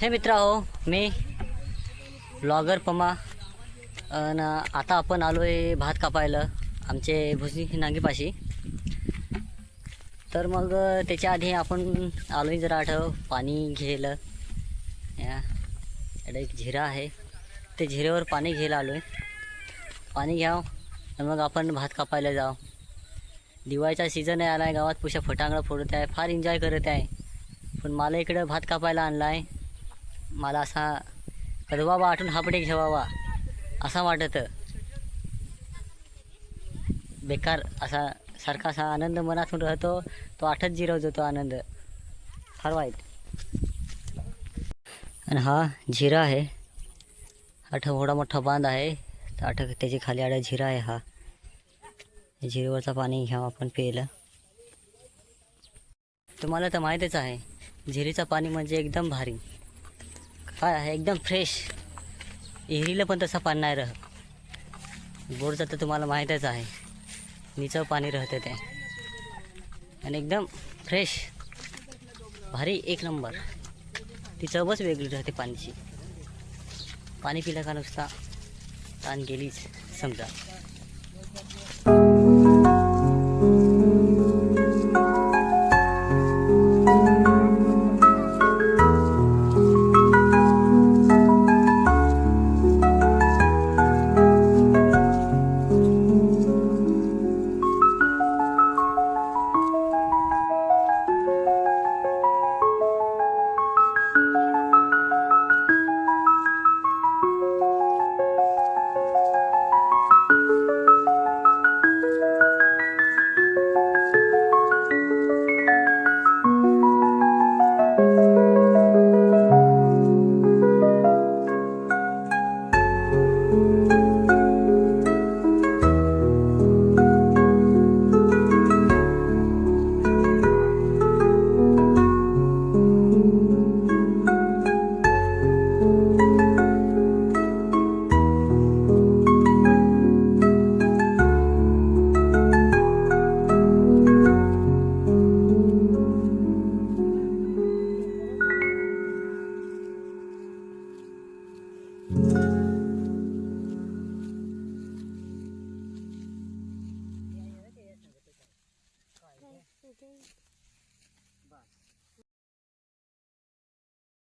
हे मित्र हो मी ब्लॉगर पमा आणि आता आपण आलो आहे भात कापायला आमचे भुजनी नांगीपाशी. तर मग त्याच्या आधी आपण आलो आहे जरा आठव पाणी घ्यायला. याकडे एक झिरा आहे. ते झिऱ्यावर पाणी घ्यायला आलो आहे पाणी घ्याव आणि मग आपण भात कापायला जाऊ दिवाळीचा सीझन आहे आला आहे गावात पुशा फटांगडा फोडत आहे फार एन्जॉय करत आहे. पण मला इकडं भात कापायला आणला आहे मला असा कदवाबा आठून हापडे ठेवावा असा वाटत. बेकार असा सारखा असा आनंद मनातून राहतो तो आठच जिरवतो तो आनंद. फार वाईट. आणि हा झिरा आहे. आठ थोडा मोठा बांध आहे तर आठ त्याची खाली आडा झिरा आहे हा. झिरेवरचा पाणी घ्यावं आपण प्यायला. तुम्हाला तर माहीतच आहे झिरेचं पाणी म्हणजे एकदम भारी. काय एकदम फ्रेश विहिरीला पण तसा पाणी नाही राहत. बोरचं तर तुम्हाला माहीतच आहे. निचं पाणी राहते ते. आणि एकदम फ्रेश भारी एक नंबर ती चवच वेगळी राहते पाण्याची पाणी पिलं का नुसता ताण गेलीच समजा. 是这，是吧？